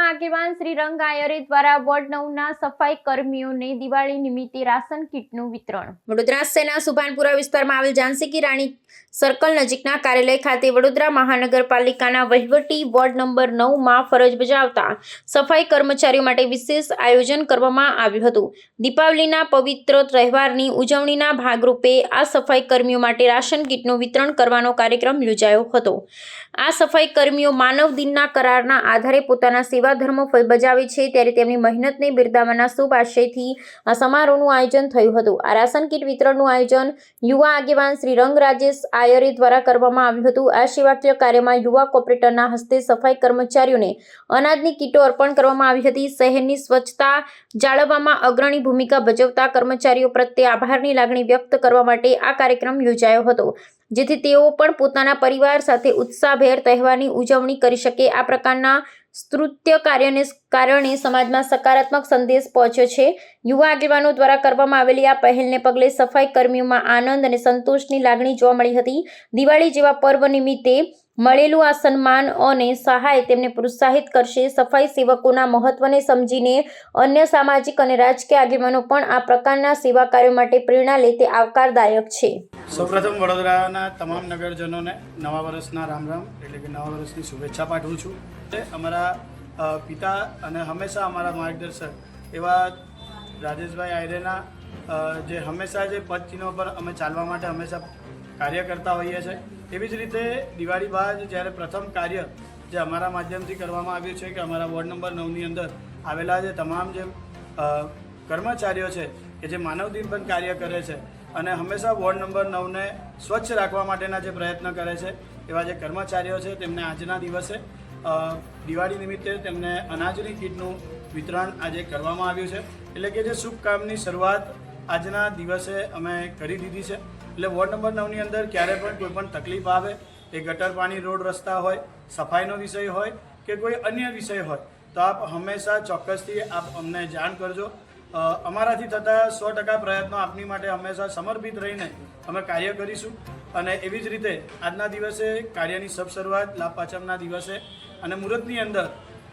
આગેવાન શ્રી રંગ આયરે દ્વારા વોર્ડ નવના સફાઈ કર્મીઓને દિવાળી નિમિત્તે રાશન કીટનું વિતરણ. વડોદરા સેના સુભાનપુરા વિસ્તારમાં આવેલ ઝાંસી રાણી સર્કલ નજીકના કાર્યાલય ખાતે વડોદરા મહાનગરપાલિકાના વહીવટી વોર્ડ નંબર નવમાં ફરજ બજાવતા સફાઈ કર્મચારીઓ માટે વિશેષ આયોજન કરવામાં આવ્યું હતું. દીપાવલીના પવિત્ર તહેવારની ઉજવણીના ભાગરૂપે આ સફાઈ કર્મીઓ માટે રાશન કીટનું વિતરણ કરવાનો કાર્યક્રમ યોજાયો હતો. આ સફાઈ કર્મીઓ માનવ દિનના કરારના આધારે પોતાના સેવા ધર્મો બજાવે છે ત્યારે તેમની મહેનતને બિરદાવવાના શુભ આશયથી આ સમારોહનું આયોજન થયું હતું. આ રાશન કીટ વિતરણનું આયોજન યુવા આગેવાન શ્રી રંગ રાજેશ આયરે દ્વારા કરવામાં આવ્યું હતું. આ સેવાકીય કાર્યમાં યુવા કોર્પોરેટરના હસ્તે સફાઈ કર્મચારીઓને અનાજની કીટો અર્પણ કરવામાં આવી હતી. શહેરની સ્વચ્છતા જાળવવામાં અગ્રણી ભૂમિકા ભજવતા કર્મચારીઓ પ્રત્યે આભારની લાગણી વ્યક્ત કરવા માટે આ કાર્યક્રમ યોજાયો હતો, જેથી તેઓ પણ પોતાના પરિવાર સાથે ઉત્સાહભેર તહેવારની ઉજવણી કરી શકે. આ પ્રકારના સ્તૃત્ય કાર્યને કારણે સમાજમાં સકારાત્મક સંદેશ પહોંચ્યો છે. યુવા આગેવાનો દ્વારા કરવામાં આવેલી આ પહેલને પગલે સફાઈ કર્મીઓમાં આનંદ અને સંતોષની લાગણી જોવા મળી હતી. દિવાળી જેવા પર્વ નિમિત્તે મળેલું આ સન્માન અને સહાય તેમને પ્રોત્સાહિત કરશે. સફાઈ સેવકોના મહત્વને સમજીને અન્ય સામાજિક અને રાજકીય આગેવાનો પણ આ પ્રકારના સેવા કાર્યો માટે પ્રેરણા લે તે આવકારદાયક છે. સૌપ્રથમ વડોદરાના તમામ નગરજનોને નવા વર્ષના રામ રામ, એટલે કે નવા વર્ષની શુભેચ્છા પાઠવું છું. અમારા પિતા અને હંમેશા અમારા માર્ગદર્શક એવા રાજેશભાઈ આયરેના જે હંમેશા જે પદચિહ્નો પર અમે ચાલવા માટે હંમેશા કાર્ય કરતા હોઈએ છીએ એવી જ રીતે દિવાળી બાદ જ્યારે પ્રથમ કાર્ય જે અમારા માધ્યમથી કરવામાં આવ્યું છે કે અમારા વોર્ડ નંબર નવની અંદર આવેલા જે તમામ જે કર્મચારીઓ છે કે જે માનવ દિન પણ કાર્ય કરે છે અને હંમેશા વોર્ડ નંબર નવને સ્વચ્છ રાખવા માટેના જે પ્રયત્ન કરે છે, એવા જે કર્મચારીઓ છે, તેમને આજના દિવસે દિવાળી નિમિત્તે તેમને અનાજની કીટનું વિતરણ આજે કરવામાં આવ્યું છે. એટલે કે જે શુભ કામની શરૂઆત આજના દિવસે અમે કરી દીધી છે. એટલે વોર્ડ નંબર નવની અંદર ક્યારે પણ કોઈ પણ તકલીફ આવે એ ગટર પાણી રોડ રસ્તા હોય, સફાઈનો વિષય હોય, કે કોઈ અન્ય વિષય હોય, તો આપ હંમેશા ચોક્કસથી આપ અમને જાણ કરજો. અમારાથી થતા સો ટકા પ્રયત્નો આપની માટે હંમેશા સમર્પિત રહીને અમે કાર્ય કરીશું. અને એવી જ રીતે આજના દિવસે કાર્યની સબ શરૂઆત લાભ પાચમના દિવસે અને મુહૂર્તની અંદર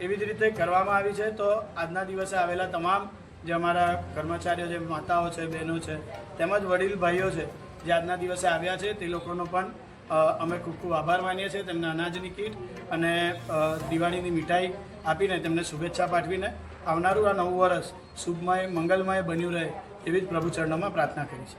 એવી જ રીતે કરવામાં આવી છે. તો આજના દિવસે આવેલા તમામ જે અમારા કર્મચારીઓ જે માતાઓ છે, બહેનો છે, તેમજ વડીલ ભાઈઓ છે, જે આજના દિવસે આવ્યા છે, તે લોકોનો પણ અમે ખૂબ ખૂબ આભાર માનીએ છીએ તેમને અનાજની કીટ અને દિવાળીની મીઠાઈ આપીને તેમને શુભેચ્છા પાઠવીને આવનારું આ નવું વર્ષ શુભમય, મંગલમય બન્યું રહે એવી જ પ્રભુ ચરણોમાં પ્રાર્થના કરી છે.